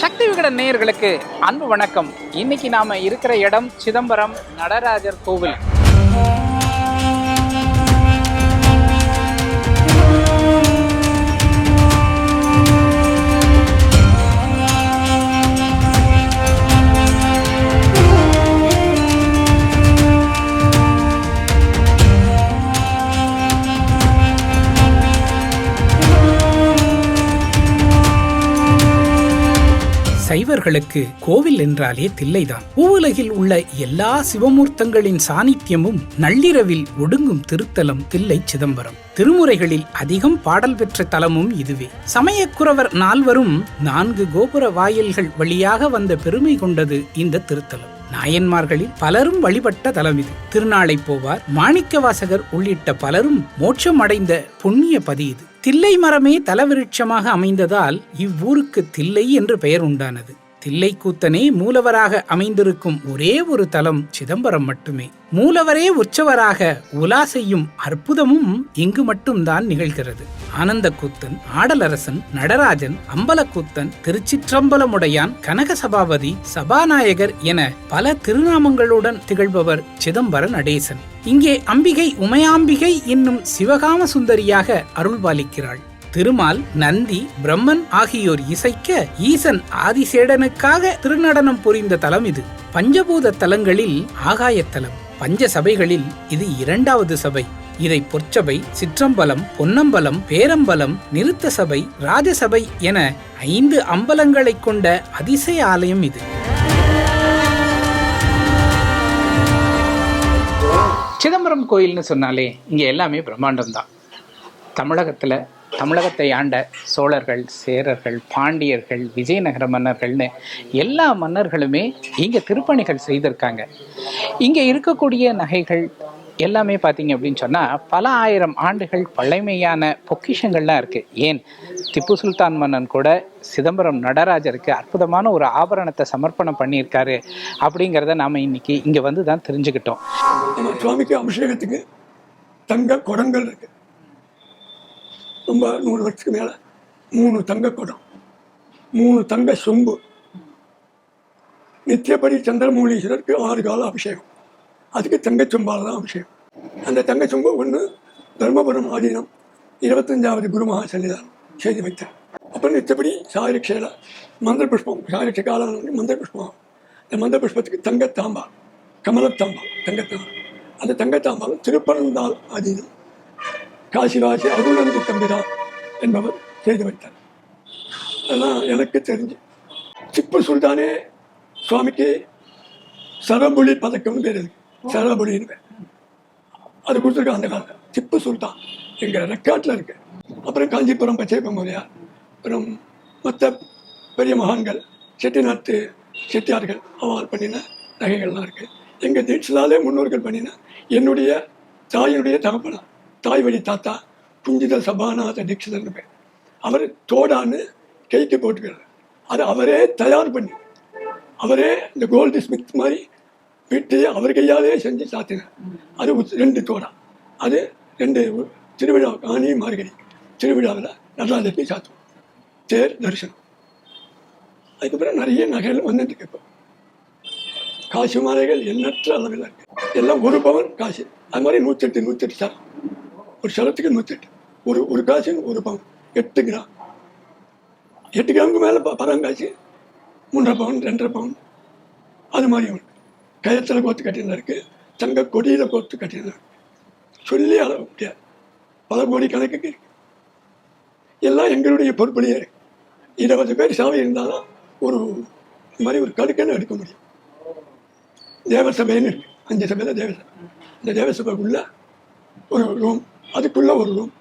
சக்தி விகடன் நேயர்களுக்கு அன்பு வணக்கம். இன்னைக்கு நாம இருக்கிற இடம் சிதம்பரம் நடராஜர் கோவில். சைவர்களுக்கு கோவில் என்றாலே தில்லைதான். பூவுலகில் உள்ள எல்லா சிவமூர்த்தங்களின் சாநித்தியமும் நள்ளிரவில் ஒடுங்கும் திருத்தலம் தில்லை சிதம்பரம். திருமுறைகளில் அதிகம் பாடல் பெற்ற தலமும் இதுவே. சமயக்குறவர் நால்வரும் நான்கு கோபுர வாயில்கள் வழியாக வந்த பெருமை கொண்டது இந்த திருத்தலம். நாயன்மார்களில் பலரும் வழிபட்ட தலம் இது. திருநாளை போவார். மாணிக்கவாசகர் உள்ளிட்ட பலரும் மோட்சம் அடைந்த புண்ணிய பதி இது. தில்லை மரமே தலவிருட்சமாக அமைந்ததால் இவ்வூருக்கு தில்லை என்று பெயர் உண்டானது. தில்லைக்கூத்தனே மூலவராக அமைந்திருக்கும் ஒரே ஒரு தலம் சிதம்பரம் மட்டுமே. மூலவரே உற்சவராக உலா செய்யும் அற்புதமும் இங்கு மட்டும்தான் நிகழ்கிறது. ஆனந்த கூத்தன் ஆடலரசன் நடராஜன் அம்பலக்கூத்தன் திருச்சிற்றம்பலமுடையான் கனக சபாபதி சபாநாயகர் என பல திருநாமங்களுடன் திகழ்பவர் சிதம்பர நடேசன். இங்கே அம்பிகை உமையாம்பிகை என்னும் சிவகாம சுந்தரியாக அருள்பாலிக்கிறாள். திருமால் நந்தி பிரம்மன் ஆகியோர் இசைக்க ஈசன் ஆதிசேடனுக்காக திருநடனம் புரிந்த தலம் இது. பஞ்சபூத தலங்களில் ஆகாயத்தலம் பஞ்ச சபைகளில் இது இரண்டாவது சபை. இதை பொற்சபை சிற்றம்பலம் பொன்னம்பலம் பேரம்பலம் நிறுத்த சபை ராஜசபை என ஐந்து அம்பலங்களைக் கொண்ட அதிசய ஆலயம் இது. சிதம்பரம் கோயில்னு சொன்னாலே இங்கே எல்லாமே பிரம்மாண்டம் தான் தமிழகத்தில் தமிழகத்தை ஆண்ட சோழர்கள் சேரர்கள் பாண்டியர்கள் விஜயநகர மன்னர்கள்னு எல்லா மன்னர்களுமே இங்கே திருப்பணிகள் செய்திருக்காங்க. இங்கே இருக்கக்கூடிய நகைகள் எல்லாமே பார்த்தீங்க அப்படின்னு சொன்னால் பல ஆயிரம் ஆண்டுகள் பழமையான பொக்கிஷங்கள்லாம் இருக்குது ஏன்? திப்பு சுல்தான் மன்னன் கூட சிதம்பரம் நடராஜருக்கு அற்புதமான ஒரு ஆபரணத்தை சமர்ப்பணம் பண்ணியிருக்காரு அப்படிங்கிறத நாம் இன்னைக்கு இங்கே வந்து தான் தெரிஞ்சுக்கிட்டோம் சுவாமிக்கு அபிஷேகத்துக்கு தங்க குடங்கள் இருக்குது ரொம்ப நூறு வருஷத்துக்கு மேலே மூணு தங்க குடம் மூணு தங்க சொம்பு. நித்தியப்படி சந்திரமூலீஸ்வரருக்கு ஆறு கால அபிஷேகம். அதுக்கு தங்கச்சொம்பால் தான் அபிஷேகம். அந்த தங்கச்சொம்பு ஒன்று தர்மபுரம் ஆதீனம் இருபத்தஞ்சாவது குருமகா சன்னிதானம் செய்து வைத்தார். அப்புறம் நித்தபடி சாயரக்ஷையில் மந்திர புஷ்பம் சாயரக்ஷ காலம் மந்திர புஷ்பம் இந்த அந்த மந்திர புஷ்பத்துக்கு தங்கத்தாம்பா கமலத்தாம்பா தங்கத்தாம்பா அந்த தங்கத்தாம்பாலும் திருப்பரந்தால் ஆதீனம் காசிவாசி அருணந்தி தம்பிரான் என்பவர் செய்து வைத்தார். அதெல்லாம் எனக்கு தெரிஞ்சு. திப்பு சுல்தானே சுவாமிக்கு சரபொழி பதக்கம்னு பேர் இருக்கு பேர். அது கொடுத்துருக்காங்க அந்த காலத்தில். திப்பு சுல்தான் எங்கள் ரெக்கார்டில் இருக்கு. அப்புறம் காஞ்சிபுரம் பச்சை பொம்மலையார் அப்புறம் மற்ற பெரிய மகான்கள் செட்டிநாட்டு செட்டியார்கள் அவள் பண்ணின நகைகள்லாம் இருக்குது எங்கள் தீட்சிலாலே முன்னோர்கள் பண்ணின என்னுடைய தாயினுடைய தகப்பனா தாய் வழி தாத்தா குஞ்சித சபாநாத தீட்சிதர்னு பேர். அவர் தோடான்னு கைக்கு போட்டுக்கிறார். அதை அவரே தயார் பண்ணி அவரே இந்த கோல்டு ஸ்மித் மாதிரி விட்டு அவர் கையாலே செஞ்சு சாத்தினார். அது ரெண்டு தோடா. அது ரெண்டு திருவிழா காணி மார்கழி திருவிழாவில் நடராஜத்தை சாத்துவோம். தேர் தரிசனம். அதுக்கப்புறம் நிறைய நகைகள் வந்துட்டு இருக்கு இப்போ. காசு மாலைகள் எண்ணற்ற அளவில் இருக்கு. எல்லாம் ஒரு பவன் காசு. அது மாதிரி நூற்றெட்டு நூற்றெட்டு சார். ஒரு சலத்துக்கு நூற்றெட்டு ஒரு ஒரு காசு ஒரு பவுன். எட்டு கிராம் எட்டு கிராமுக்கு மேலே பரங்காய்ச்சி மூன்றரை பவுன் ரெண்டரை பவுன். அது மாதிரி உண்டு கயத்தில் கோத்து கட்டினா இருக்கு. தங்க கொடியில் கோத்து கட்டினா சொல்லி அளவு முடியாது. பல கோடி கணக்குக்கு எல்லாம் எங்களுடைய பொறுப்புலையே இருபது பேர் சாமி இருந்தாலும் ஒரு மாதிரி ஒரு கடுக்கன்னு எடுக்க முடியும். தேவசபைன்னு இருக்குது அஞ்சு சபையில் தேவசபை இந்த தேவசபைக்குள்ள ஒரு ரூம் அதுக்குள்ள ஒரு ரூம்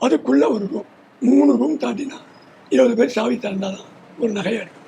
அதுக்குள்ள ஒரு ரூம் மூணு ரூம் தாண்டினா இருபது பேர் சாவி திறந்தாதான் ஒரு நகையை இருக்கும்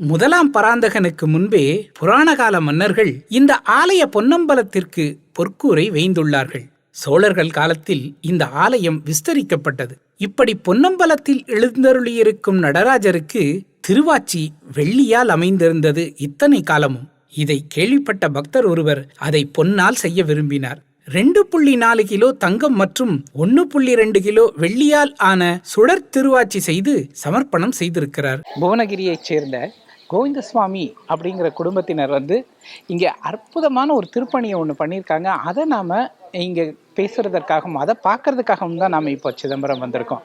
முதலாம் பராந்தகனுக்கு முன்பே புராணகால மன்னர்கள் இந்த ஆலய பொன்னம்பலத்திற்கு பொற்கூரை வேய்ந்துள்ளார்கள் சோழர்கள் காலத்தில் இந்த ஆலயம் விஸ்தரிக்கப்பட்டது. இப்படி பொன்னம்பலத்தில் எழுந்தருளியிருக்கும் நடராஜருக்கு திருவாச்சி வெள்ளியால் அமைந்திருந்தது இத்தனை காலமும். இதை கேள்விப்பட்ட பக்தர் ஒருவர் அதை பொன்னால் செய்ய விரும்பினார். ரெண்டு புள்ளி நாலு கிலோ தங்கம் மற்றும் ஒன்னு புள்ளி ரெண்டு கிலோ வெள்ளியால் ஆன சுடர் திருவாச்சி செய்து சமர்ப்பணம் செய்திருக்கிறார். புவனகிரியைச் சேர்ந்த கோவிந்தசுவாமி அப்படிங்கிற குடும்பத்தினர் வந்து இங்கே அற்புதமான ஒரு திருப்பணியை ஒன்று பண்ணியிருக்காங்க. அதை நாம் இங்கே பேசுறதற்காகவும் அதை பார்க்கறதுக்காகவும் தான் நாம் இப்போ சிதம்பரம் வந்திருக்கோம்.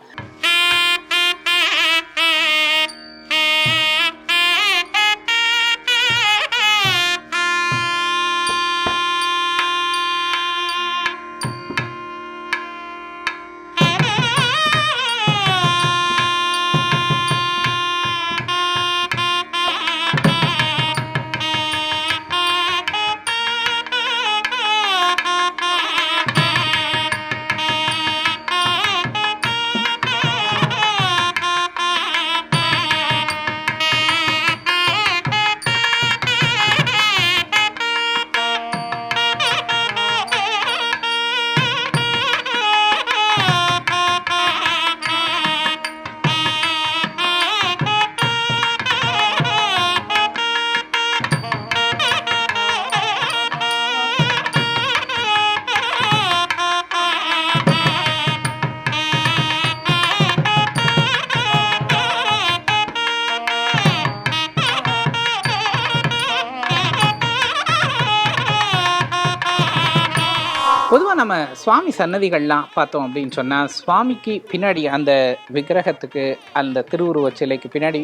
சுவாமி சன்னதிகள்லாம் பார்த்தோம் அப்படின்னு சொன்னால் சுவாமிக்கு பின்னாடி அந்த விக்கிரகத்துக்கு அந்த திருவுருவச் சிலைக்கு பின்னாடி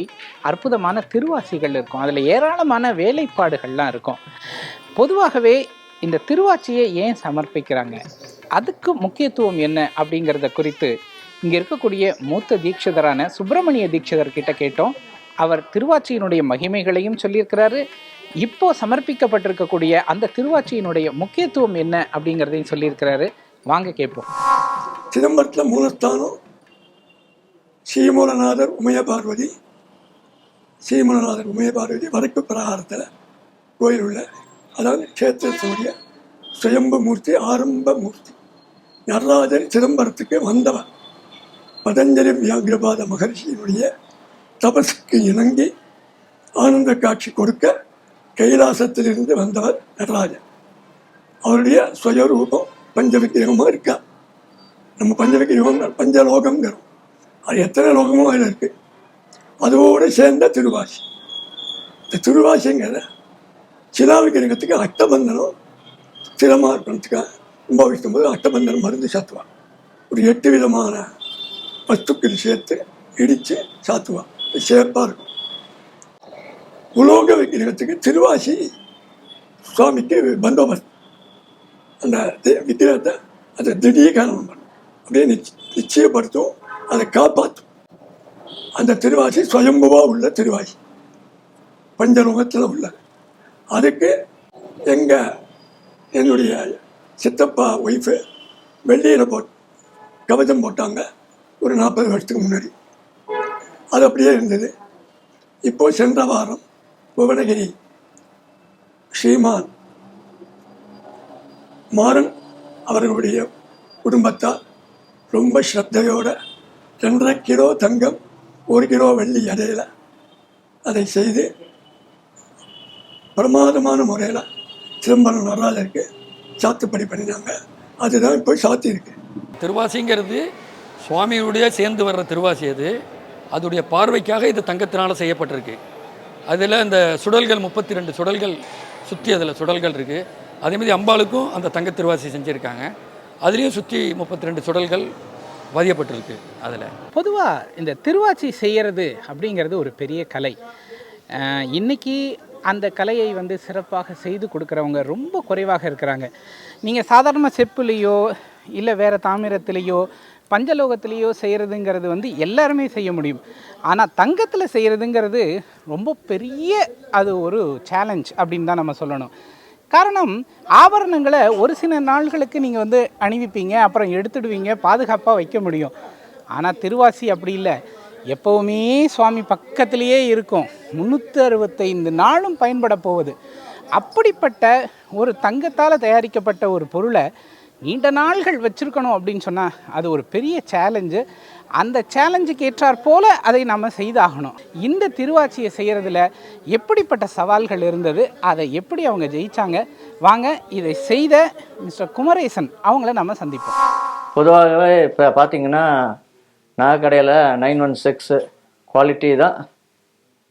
அற்புதமான திருவாசிகள் இருக்கும். அதில் ஏராளமான வேலைப்பாடுகள்லாம் இருக்கும். பொதுவாகவே இந்த திருவாச்சியை ஏன் சமர்ப்பிக்கிறாங்க? அதுக்கு முக்கியத்துவம் என்ன அப்படிங்கிறத குறித்து இங்கே இருக்கக்கூடிய மூத்த தீட்சிதரான சுப்பிரமணிய தீட்சிதர் கிட்ட கேட்டோம். அவர் திருவாச்சியினுடைய மகிமைகளையும் சொல்லியிருக்கிறாரு. இப்போ சமர்ப்பிக்கப்பட்டிருக்கக்கூடிய அந்த திருவாச்சியினுடைய முக்கியத்துவம் என்ன அப்படிங்கிறதையும் சொல்லியிருக்கிறாரு. வாங்க கேட்போம். சிதம்பரத்தில் மூலஸ்தானம் ஸ்ரீமூலநாதர் உமைய பார்வதி ஸ்ரீமூலநாதர் உமைய பார்வதி வடக்கு பிரகாரத்தில் கோயில் உள்ள அதாவது கஷேத்திரத்தினுடைய சுயம்பு மூர்த்தி ஆரம்ப மூர்த்தி நடராஜர் சிதம்பரத்துக்கு வந்தவர். பதஞ்சலி வியாகிரபாத மகர்ஷியினுடைய தபசுக்கு இணங்கி ஆனந்த காட்சி கொடுக்க கைலாசத்திலிருந்து வந்தவர் நடராஜர். அவருடைய சுயரூபம் பஞ்ச விக்கிரகமாக இருக்கா? நம்ம பஞ்ச விக்ரகம் பஞ்ச பஞ்சலோகம்ங்கிறோம். அது எத்தனை லோகமோ அதில் இருக்கு. அதோடு சேர்ந்த திருவாசி. இந்த திருவாசிங்கிற சிலா விக்கிரகத்துக்கு அட்டபந்தனம் சிரமாக இருக்கணுத்துக்காக கும்பாபிஷேகம் போது அட்டபந்தனம் மருந்து சாத்துவான் ஒரு எட்டு விதமான வஸ்துக்கள் சேர்த்து இடித்து சாத்துவான் சேர்ப்பாக இருக்கும். உலோக விக்கிரகத்துக்கு திருவாசி சுவாமிக்கு பந்தோபஸ்து. அந்த தி- விக்கிரகத்தை அதை காரணம் பண்ணும் அப்படியே நிச்ச நிச்சயப்படுத்தும் அதை காப்பாற்றும் அந்த திருவாசி சுயம்புவா உள்ள திருவாசி. பஞ்சலோகத்தில் உள்ள அதுக்கு எங்கள் என்னுடைய சித்தப்பா ஒய்ஃபு வெள்ளியில் போட் கவசம் போட்டாங்க ஒரு நாற்பது வருஷத்துக்கு முன்னாடி. அது அப்படியே இருந்தது. இப்போ சென்ற வாரம் புவனகிரி ஸ்ரீமான் மாறன் அவர்களுடைய குடும்பத்தால் ரொம்ப ஸ்ரத்தையோடு ரெண்டரை கிலோ தங்கம் ஒரு கிலோ வெள்ளி இடையில அதை செய்து பிரமாதமான முறையில் சிதம்பரம் நடராஜருக்கு சாத்துப்படி பண்ணினாங்க. அதுதான் இப்போ சாத்தி இருக்கு. திருவாசிங்கிறது சுவாமியுடைய சேர்ந்து வர்ற திருவாசி அது. அதோடைய பார்வைக்காக இது தங்கத்தினால் செய்யப்பட்டிருக்கு. அதில் இந்த சுடல்கள் முப்பத்தி ரெண்டு சுடல்கள் சுற்றி அதில் சுடல்கள் இருக்குது அதேமாதிரி அம்பாளுக்கும் அந்த தங்க திருவாசி செஞ்சுருக்காங்க. அதுலேயும் சுற்றி முப்பத்தி ரெண்டு சுடல்கள் பதியப்பட்டிருக்கு அதில். பொதுவாக இந்த திருவாச்சி செய்கிறது அப்படிங்கிறது ஒரு பெரிய கலை. இன்றைக்கி இன்னைக்கு அந்த கலையை வந்து சிறப்பாக செய்து கொடுக்குறவங்க ரொம்ப குறைவாக இருக்கிறாங்க. நீங்கள் சாதாரண செப்புலேயோ இல்லை வேறு தாமிரத்திலேயோ பஞ்சலோகத்திலேயோ செய்கிறதுங்கிறது வந்து எல்லாருமே செய்ய முடியும். ஆனால் தங்கத்தில் செய்கிறதுங்கிறது ரொம்ப பெரிய அது ஒரு சேலஞ்ச் அப்படின்னு தான் நம்ம சொல்லணும். காரணம் ஆபரணங்களை ஒரு சில நாள்களுக்கு நீங்கள் வந்து அணிவிப்பீங்க அப்புறம் எடுத்துடுவீங்க பாதுகாப்பாக வைக்க முடியும். ஆனால் திருவாசி அப்படி இல்லை. எப்போவுமே சுவாமி பக்கத்திலேயே இருக்கும். முந்நூற்றி அறுபத்தைந்து நாளும் பயன்பட போகுது அப்படிப்பட்ட ஒரு தங்கத்தால் தயாரிக்கப்பட்ட ஒரு பொருளை நீண்ட நாள்கள் வச்சுருக்கணும் அப்படின்னு சொன்னால் அது ஒரு பெரிய சேலஞ்சு அந்த சேலஞ்சுக்கு ஏற்றாற் போல அதை நம்ம செய்தாகணும். இந்த திருவாச்சியை செய்கிறதுல எப்படிப்பட்ட சவால்கள் இருந்தது அதை எப்படி அவங்க ஜெயித்தாங்க வாங்க இதை செய்த மிஸ்டர் குமரேசன் அவங்கள நம்ம சந்திப்போம். பொதுவாகவே இப்போ பார்த்தீங்கன்னா நகைக்கடையில் நைன் ஒன் சிக்ஸு குவாலிட்டி தான்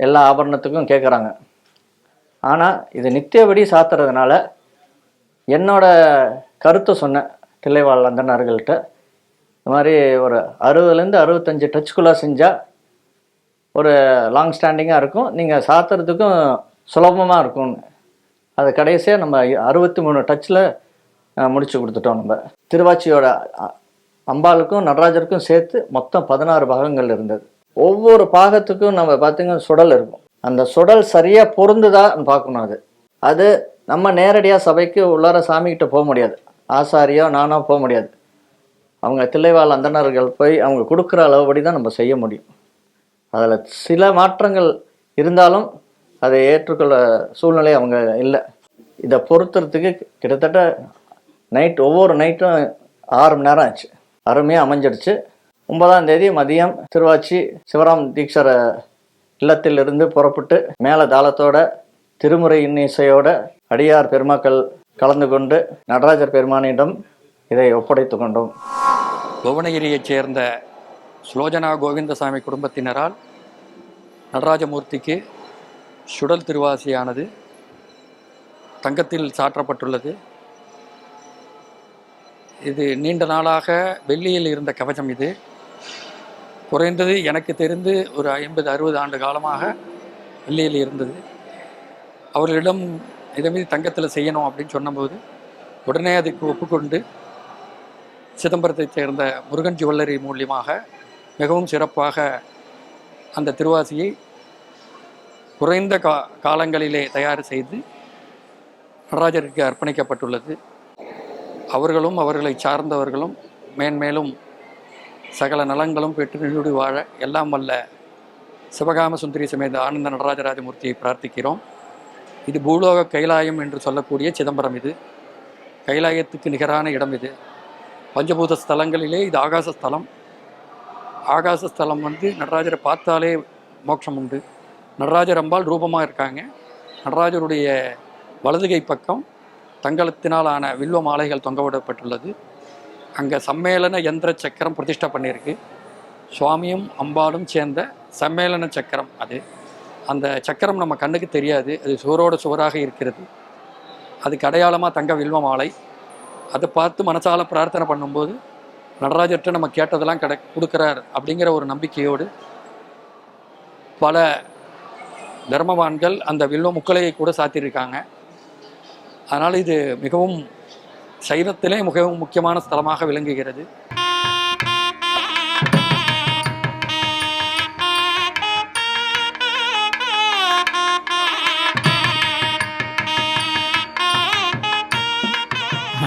எல்லா ஆபரணத்துக்கும் கேட்குறாங்க ஆனால் இது நித்தியபடி சாத்துறதுனால என்னோட கருத்தை சொன்னேன் தில்லைவாழ் அந்தனர்கள்ட்ட இந்த மாதிரி ஒரு அறுபதுலேருந்து அறுபத்தஞ்சு டச்சுக்குள்ளே செஞ்சால் ஒரு லாங் ஸ்டாண்டிங்காக இருக்கும். நீங்கள் சாத்துறதுக்கும் சுலபமாக இருக்கும்னு. அது கடைசியாக நம்ம அறுபத்தி மூணு டச்சில் முடிச்சு கொடுத்துட்டோம் நம்ம. திருவாச்சியோட அம்பாளுக்கும் நடராஜருக்கும் சேர்த்து மொத்தம் பதினாறு பாகங்கள் இருந்தது. ஒவ்வொரு பாகத்துக்கும் நம்ம பார்த்திங்கன்னா சுடல் இருக்கும். அந்த சுடல் சரியாக பொருந்துதான்னு பார்க்கணும் அது. அது நம்ம நேரடியாக சபைக்கு உள்ளார சாமிக்கிட்ட போக முடியாது. ஆசாரியோ நானோ போக முடியாது. அவங்க தில்லைவாழ் அந்தணர்கள் போய் அவங்க கொடுக்குற அளவுபடி தான் நம்ம செய்ய முடியும். அதில் சில மாற்றங்கள் இருந்தாலும் அதை ஏற்றுக்கொள்ள சூழ்நிலை அவங்க இல்லை. இதை பொறுத்துறதுக்கு கிட்டத்தட்ட நைட் ஒவ்வொரு நைட்டும் ஆறு மணி நேரம் ஆச்சு. அருமையாக அமைஞ்சிடுச்சு. ஒன்பதாம் தேதி மதியம் திருவாச்சி சிவராம் தீக்ஷர இல்லத்திலிருந்து புறப்பட்டு மேலே தாளத்தோட திருமுறை இன்னிசையோட அடியார் பெருமக்கள் கலந்து கொண்டு நடராஜர் பெருமானிடம் இதை ஒப்படைத்து கொண்டோம். புவனகிரியைச் சேர்ந்த சுலோஜனா கோவிந்தசாமி குடும்பத்தினரால் நடராஜமூர்த்திக்கு சுடல் திருவாசியானது தங்கத்தில் சாற்றப்பட்டுள்ளது. இது நீண்ட நாளாக வெள்ளியில் இருந்த கவசம் இது. குறைந்தது எனக்கு தெரிந்து ஒரு ஐம்பது அறுபது ஆண்டு காலமாக வெள்ளியில் இருந்தது. அவர்களிடம் இதை மீது தங்கத்தில் செய்யணும் அப்படின்னு சொன்னபோது உடனே அதுக்கு ஒப்புக்கொண்டு சிதம்பரத்தைச் சேர்ந்த முருகன் ஜுவல்லரி மூலியமாக மிகவும் சிறப்பாக அந்த திருவாசியை குறைந்த கா காலங்களிலே தயார் செய்து நடராஜருக்கு அர்ப்பணிக்கப்பட்டுள்ளது. அவர்களும் அவர்களை சார்ந்தவர்களும் மேன்மேலும் சகல நலங்களும் பெற்று நீடு வாழ எல்லாம் வல்ல சிவகாம சுந்தரி சமேத ஆனந்த நடராஜராஜமூர்த்தியை பிரார்த்திக்கிறோம். இது பூலோக கைலாயம் என்று சொல்லக்கூடிய சிதம்பரம் இது. கைலாயத்துக்கு நிகரான இடம் இது. பஞ்சபூத ஸ்தலங்களிலே இது ஆகாச ஸ்தலம். ஆகாச ஸ்தலம் வந்து நடராஜரை பார்த்தாலே மோட்சம் உண்டு. நடராஜர் அம்பாள் ரூபமாக இருக்காங்க. நடராஜருடைய வலதுகை பக்கம் தங்கலத்தினால் ஆன வில்வ மாலைகள் தொங்கவிடப்பட்டுள்ளது அங்கே சம்மேளன யந்திர சக்கரம் பிரதிஷ்டை பண்ணியிருக்கு சுவாமியும் அம்பாளும் சேர்ந்த சம்மேளன சக்கரம் அது. அந்த சக்கரம் நம்ம கண்ணுக்கு தெரியாது. அது சுவரோட சுவராக இருக்கிறது. அதுக்கு அடையாளமாக தங்க வில்வ மாலை. அதை பார்த்து மனசால பிரார்த்தனை பண்ணும்போது நடராஜர்கிட்ட நம்ம கேட்டதெல்லாம் கிட கொடுக்குறார் அப்படிங்கிற ஒரு நம்பிக்கையோடு பல தர்மவான்கள் அந்த வில்வ முக்கலையை கூட சாத்தியிருக்காங்க. அதனால் இது மிகவும் சைவத்திலே மிகவும் முக்கியமான ஸ்தலமாக விளங்குகிறது.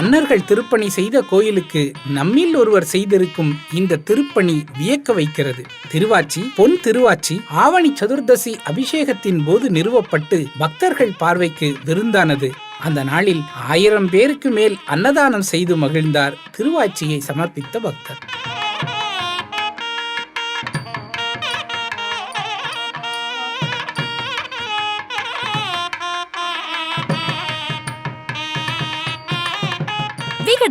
மன்னர்கள் திருப்பணி செய்த கோயிலுக்கு நம்மில் ஒருவர் செய்திருக்கும் இந்த திருப்பணி வியக்க வைக்கிறது. திருவாச்சி பொன் திருவாச்சி ஆவணி சதுர்தசி அபிஷேகத்தின் போது நிறுவப்பட்டு பக்தர்கள் பார்வைக்கு விருந்தானது. அந்த நாளில் ஆயிரம் பேருக்கு மேல் அன்னதானம் செய்து மகிழ்ந்தார் திருவாச்சியை சமர்ப்பித்த பக்தர்.